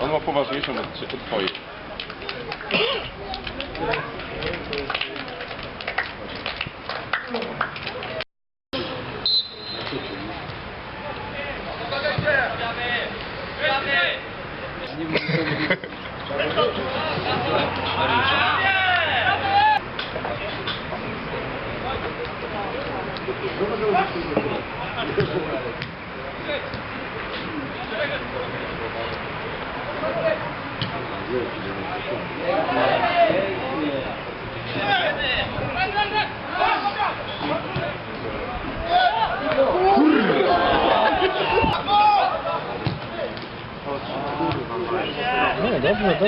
On ma poważniejszą od, od twojej. Nie, dobrze,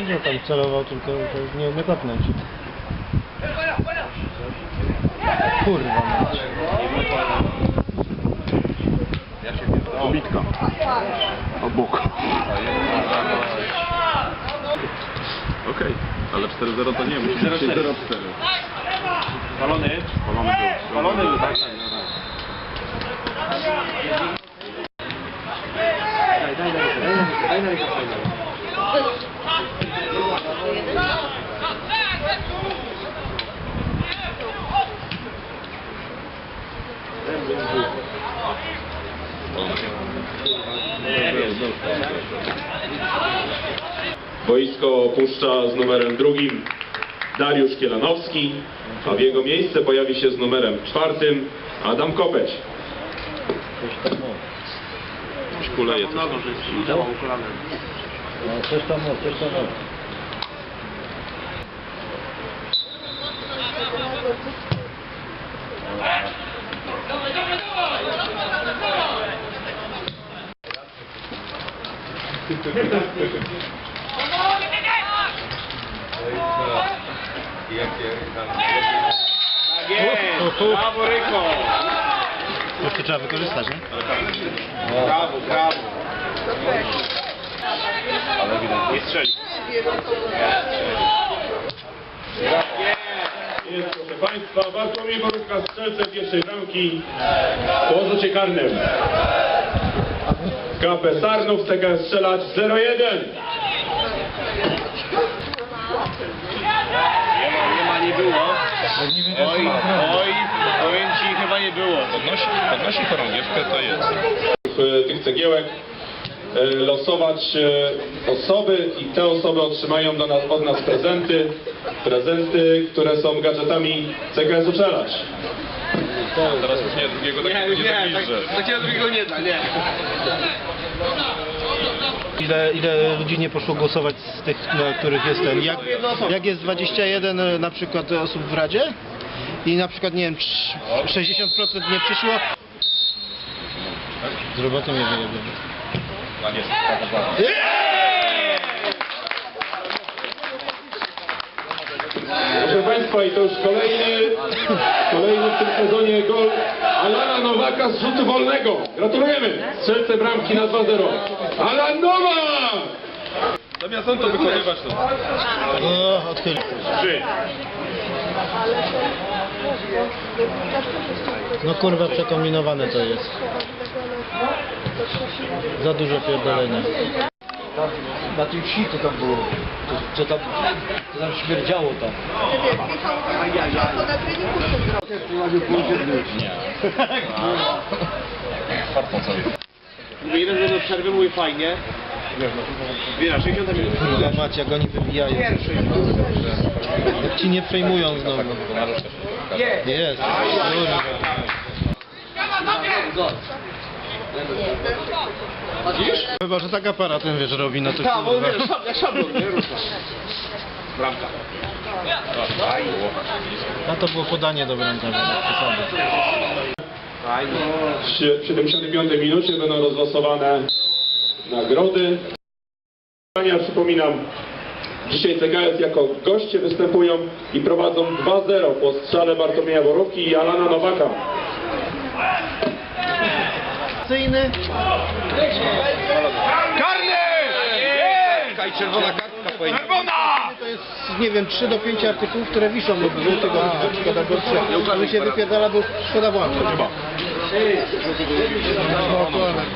dobrze tam celował, tylko że nie umie kopnąć. Kurwa mać. Obitka. Obok. Okej, ale 4-0 to nie, musi być 0-4. Palony? Palony był. Palony był, tak, Boisko opuszcza z numerem drugim Dariusz Kielanowski, a w jego miejsce pojawi się z numerem czwartym Adam Kopeć. Kuleje coś. No, coś tam, coś tam. no. Tak jest! Brawo, Ryko! Jeszcze trzeba wykorzystać, nie? Brawo, brawo! Nie strzeli. Proszę Państwa, Bartłomiej Borówka, strzelcem pierwszej bramki po karnym. KP Sarnów, TK strzelać 0-1. Nie ma, nie ma, nie było. Oj, oj, powiem ci, chyba nie było. Podnosi, podnosi chorągiewkę, to jest. e, tych cegiełek e, losować e, osoby i te osoby otrzymają do nas, od nas prezenty, prezenty, które są gadżetami CGS Uczelać. Teraz już nie, drugiego Nie, takiego nie nie, tak, takiego drugiego nie da, nie. Ile, ile ludzi nie poszło głosować z tych, na których jest ten? Jak, jak jest 21 e, na przykład osób w Radzie i na przykład, nie wiem, trz- 60% nie przyszło, z roboty mnie wyjedzie. A nie, Proszę Państwa, i to już kolejny, kolejny w tym sezonie gol Alana Nowaka z rzutu wolnego. Gratulujemy! Strzelce bramki na 2-0. Alan Nowak! Zamiast on to wykonywać to. O, odchyl. Trzy. No kurwa, przekombinowane to jest. Za dużo pierdolenia. Na tym wsi to tam było. To, to tam, to tam śmierdziało tam. Mówię, jeden że do przerwy mówi fajnie. Zbiera 60 minut. Kurwa mać, jak oni wybijają. Jak ci nie przejmują znowu. Jest. Kurwa. Chyba, że tak aparatem wiesz robi, no to Tak, bo wiesz, szab- jak szablon, nie? Rusza. Bramka. A to było podanie do bramkarza. bez przesady. Fajnie. W 75 minucie będą rozlosowane nagrody. Ja przypominam, dzisiaj CKS jako goście występują i prowadzą 2-0 po strzale Bartłomieja Borówki i Alana Nowaka. Akcyjny. Karny! Jest! I czerwona kartka powinna Czerwona! To jest, nie wiem, 3 do 5 artykułów, które wiszą lub żółtego, na przykład albo trzech. Żeby się wypierdala, bo szkoda włączyć.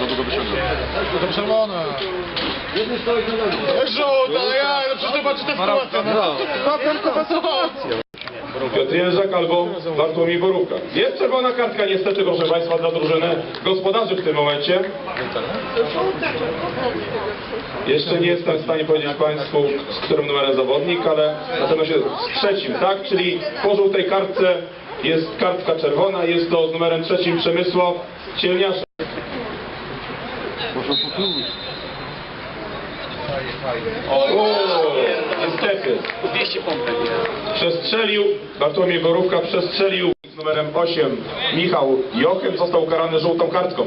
Za długo wyciągam. To czerwone. Rzut, ale ja, no przecież zobaczy tę sytuację. No, to sytuacja. Piotr Jężak albo Bartłomiej Borówka. Jest czerwona kartka niestety, proszę Państwa, dla drużyny gospodarzy w tym momencie. Jeszcze nie jestem w stanie powiedzieć Państwu, z którym numerem zawodnik, ale na pewno się z trzecim, tak? Czyli po żółtej kartce jest kartka czerwona, jest to z numerem trzecim Przemysław Cielniaszek. O, niestety. 200 pompek Przestrzelił, Bartłomiej Borówka przestrzelił z numerem 8 Michał Jochem, został ukarany żółtą kartką.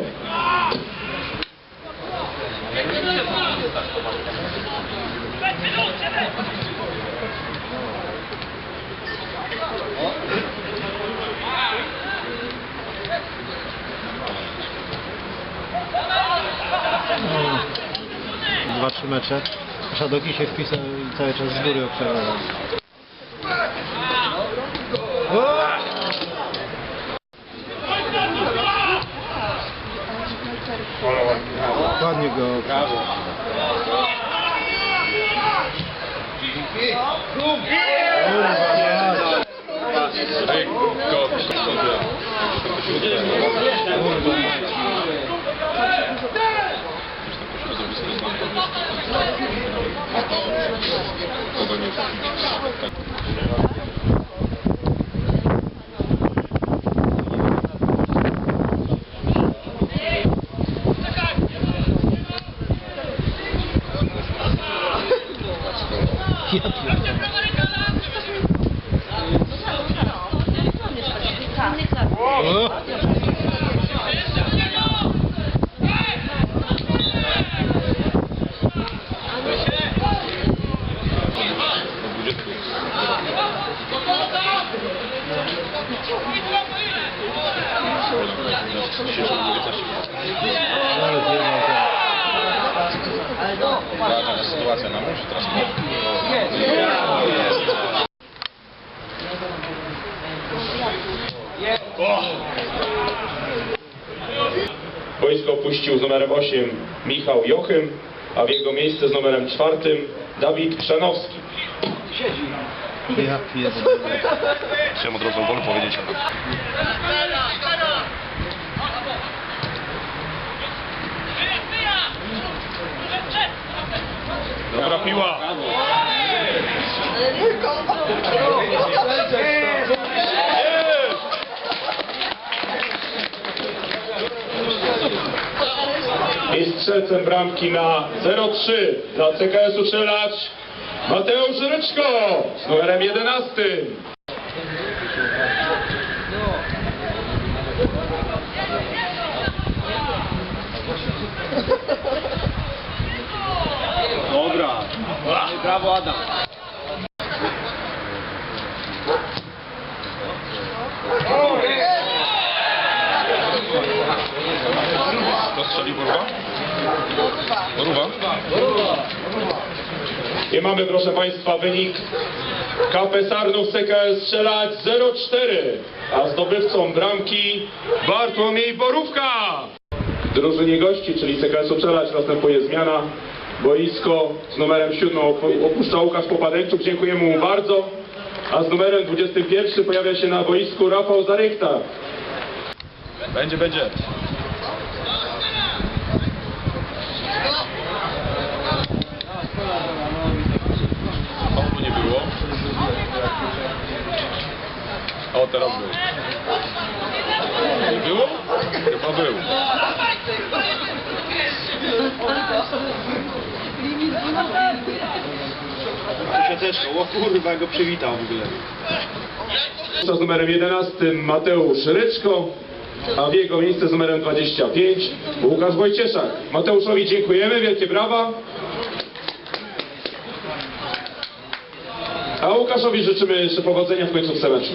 Dwa, trzy mecze. Szadoki się wpisał i cały czas z góry obserwował. Ładnie go. Ej, ko, 어? Wojsko opuścił z numerem 8 Michał Jochem, a w jego miejsce z numerem 4 Dawid Krzanowski. Ja pierdolę. Chciałem od razu o golu powiedzieć. Dobra piła. I strzelcem bramki na 0-3 dla CKS-u Strzelacz Mateusz Ryczko z numerem 11. Dobra. Brawo Adam. Mamy, proszę Państwa, wynik KP Sarnów CKS Strzelać 0-4, a zdobywcą bramki Bartłomiej Borówka. W drużynie gości, czyli CKS-u Strzelać, następuje zmiana. Boisko z numerem 7 opu- opuszcza Łukasz Popadeńczuk, dziękujemy mu bardzo. A z numerem 21 pojawia się na boisku Rafał Zarychta. Będzie, będzie. Faulu nie było. O, teraz był. Nie było? Chyba był. Siateczką. O kurwa, go przywitał w ogóle. Z numerem 11 Mateusz Ryczko, a w jego miejsce z numerem 25 Łukasz Wojcieszak. Mateuszowi dziękujemy, wielkie brawa. A Łukaszowi życzymy jeszcze powodzenia w końcówce meczu.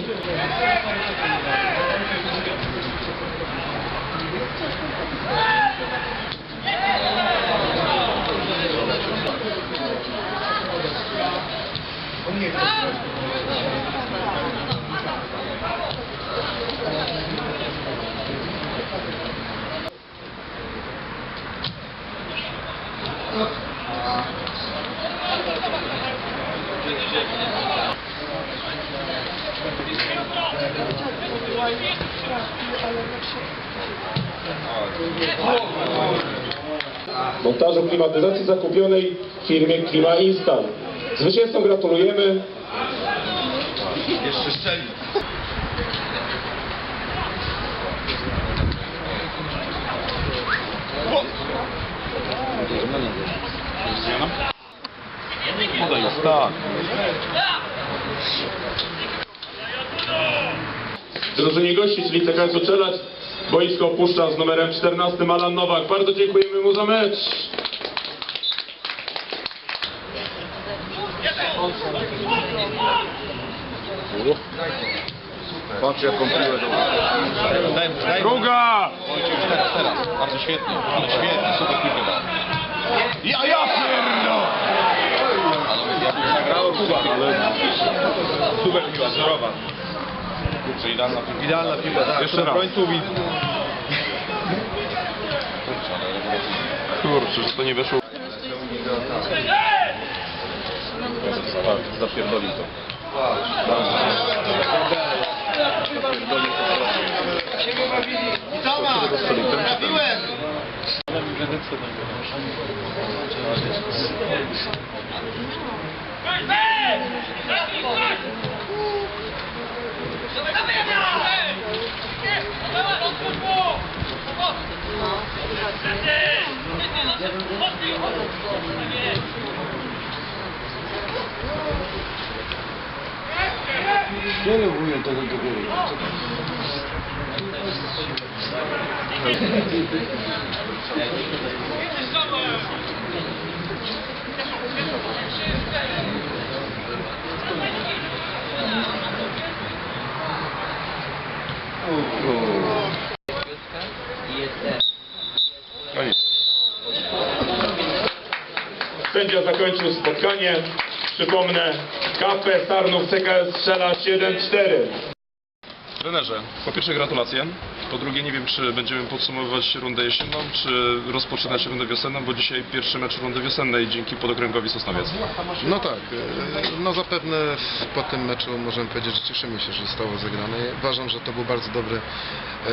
Montażu klimatyzacji zakupionej firmie Klima Instant. Zwycięzcom gratulujemy. Jeszcze strzeli. Podaj jest, tak. Drużynie gości, czyli CKS Uczelać. Boisko opuszcza z numerem 14 Alan Nowak. Bardzo dziękujemy mu za mecz. Patrz jaką piłę do... Druga! Teraz, teraz. Bardzo świetnie, ale świetnie, super piłkę dał. Ja, ja pierdo! Ale jak zagrało Kuba, ale... Super piła, zdrowa. Kurczę, idealna piłka. Idealna piłka, tak. Jeszcze raz. końcu widzę. Kurczę, że to nie weszło. Zapierdolił to. Kierowuję tego do góry. Sędzia zakończył spotkanie. Przypomnę, KP Sarnów CKS strzela 7-4. Trenerze, po pierwsze gratulacje. Po drugie nie wiem, czy będziemy podsumowywać rundę jesienną, czy rozpoczynać rundę wiosenną, bo dzisiaj pierwszy mecz rundy wiosennej dzięki podokręgowi Sosnowiec. No tak, e, no zapewne po tym meczu możemy powiedzieć, że cieszymy się, że zostało zagrane. Uważam, że to był bardzo dobry, e,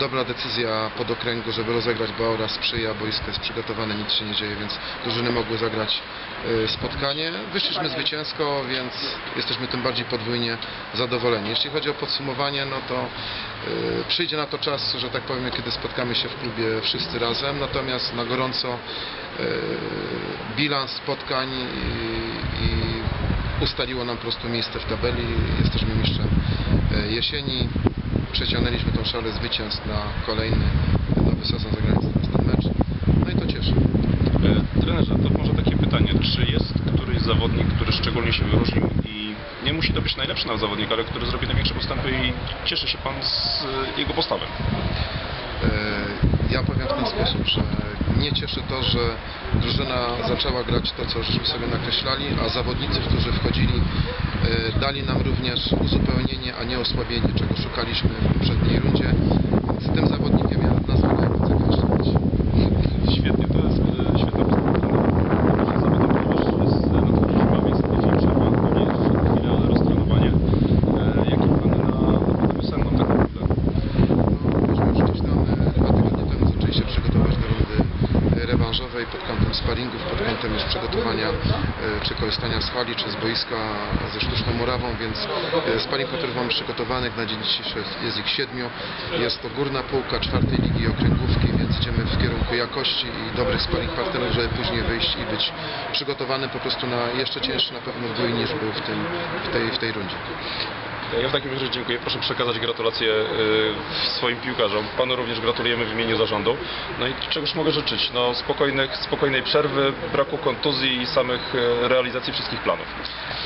dobra decyzja pod okręgu, żeby rozegrać, bo aura sprzyja, boisko jest przygotowane, nic się nie dzieje, więc drużyny mogły zagrać e, spotkanie. Wyszliśmy zwycięsko, więc jesteśmy tym bardziej podwójnie zadowoleni. Jeśli chodzi o podsumowanie, no to e, przyjdzie na to czas, że tak powiem, kiedy spotkamy się w klubie wszyscy razem, natomiast na gorąco e, bilans spotkań i, i ustaliło nam po prostu miejsce w tabeli. Jesteśmy mistrzem e, jesieni. Przeciągnęliśmy tą szalę zwycięstw na kolejny nowy sezon za granicą, ten mecz. No i to cieszy. E, Trenerze, to może takie pytanie, czy jest któryś zawodnik, który szczególnie się wyróżnił i nie musi to być najlepszy nawet zawodnik, ale który zrobi największe postępy i cieszy się Pan z e, jego postawy? E, Ja powiem w ten sposób, że nie cieszy to, że drużyna zaczęła grać to, co żeśmy sobie nakreślali, a zawodnicy, którzy wchodzili, e, dali nam również uzupełnienie, a nie osłabienie, czego szukaliśmy w poprzedniej rundzie. Więc tym zawodnikiem ja nazwę najbardziej zakończyć. Świetnie, to jest e, świetna postawa trenera. Że zawodnik, ponieważ jest e, na to zimowy, jest tydzień przerwa, pewnie jeszcze chwilę, ale roztrenowanie. E, Jakie plany na na wiosenną tak naprawdę? Myśmy już gdzieś tam e, dwa tygodnie temu zaczęli się przygotować do rundy e, rewanżowej pod kątem kątem już przygotowania e, czy korzystania z hali, czy z boiska ze sztuczną murawą, więc e, sparing, który mamy przygotowanych na dzień dzisiejszy jest- ich siedmiu. Jest to górna półka czwartej ligi okręgówki, więc idziemy w kierunku jakości i dobrych sparing partnerów, żeby później wyjść i być przygotowany po prostu na jeszcze cięższy na pewno bój niż był w, tym, w, tej, w tej rundzie. Ja w takim razie dziękuję. Proszę przekazać gratulacje y, swoim piłkarzom. Panu również gratulujemy w imieniu zarządu. No i czegoż mogę życzyć? No, spokojnych, spokojnej przerwy, braku kontuzji i samych y, realizacji wszystkich planów.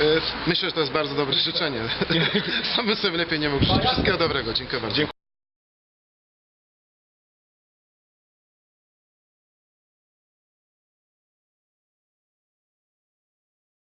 E, Myślę, że to jest bardzo dobre życzenie. Sam bym sobie lepiej nie mógł życzyć. Wszystkiego dobrego. Dziękuję bardzo. Dziękuję.